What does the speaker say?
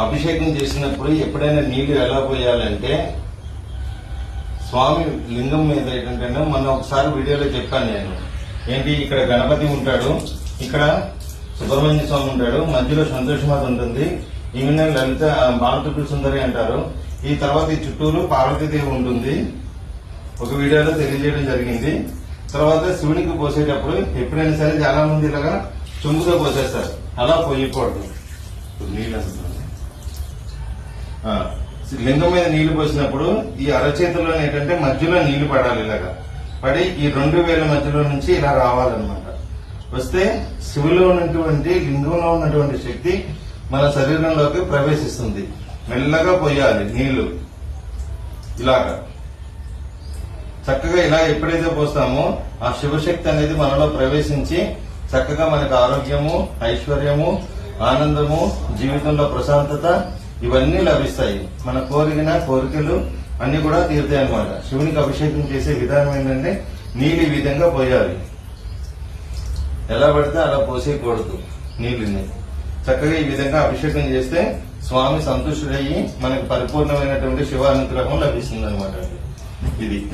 అభిషేకం చేసినప్పుడు ఎప్పుడైనా నీళ్ళు ఎలా పోయాలంటే స్వామి లింగం మీద ఏంటంటే మొన్న ఒకసారి వీడియోలో చెప్పాను నేను. ఏంటి? ఇక్కడ గణపతి ఉంటాడు. ఇక్కడ సుబ్రహ్మణ్య స్వామి ఉంటాడు. మధ్యలో సంతోషమాత ఉంటుంది. ఈమె లలిత బాలత్రిపుర సుందరి అంటారు. ఈ తర్వాత ఈ చుట్టూరు పార్వతీదేవి ఉంటుంది. ఒక వీడియోలో తెలియజేయడం జరిగింది. తర్వాత శివునికి పోసేటప్పుడు ఎప్పుడైనా సరే చాలా మంది ఇలాగా చెంబుతో పోసేస్తారు. అలా పోయకూడదు నీళ్ళు లింగం మీద నీళ్ళు పోసినప్పుడు ఈ అరచేతిలో ఏంటంటే మధ్యలో నీళ్ళు పడాలి ఇలాగా. పడి ఈ రెండు వేల మధ్యలో నుంచి ఇలా రావాలన్నమాట. వస్తే శివులో ఉన్నటువంటి లింగంలో ఉన్నటువంటి శక్తి మన శరీరంలోకి ప్రవేశిస్తుంది. మెల్లగా పోయాలి నీళ్ళు. ఇలాగా. చక్కగా ఇలా ఎప్పుడైతే పోస్తామో ఆ శివశక్తి అనేది మనలో ప్రవేశించి చక్కగా మనకు ఆరోగ్యము ఐశ్వర్యము ఆనందము జీవితంలో ప్రశాంతత ఇవన్నీ లభిస్తాయి. మన కోరిన కోరికలు అన్ని కూడా తీరుతాయి అన్నమాట శివునికి అభిషేకం చేసే విధానం ఏంటంటే నీళ్ళు ఈ విధంగా పోయాలి. ఎలా పడితే అలా పోసేయకూడదు నీళ్ళని. చక్కగా ఈ విధంగా అభిషేకం చేస్తే స్వామి సంతుష్టుడయ్యి మనకు పరిపూర్ణమైనటువంటి శివ అనుగ్రహం లభిస్తుంది అనమాట ఇది.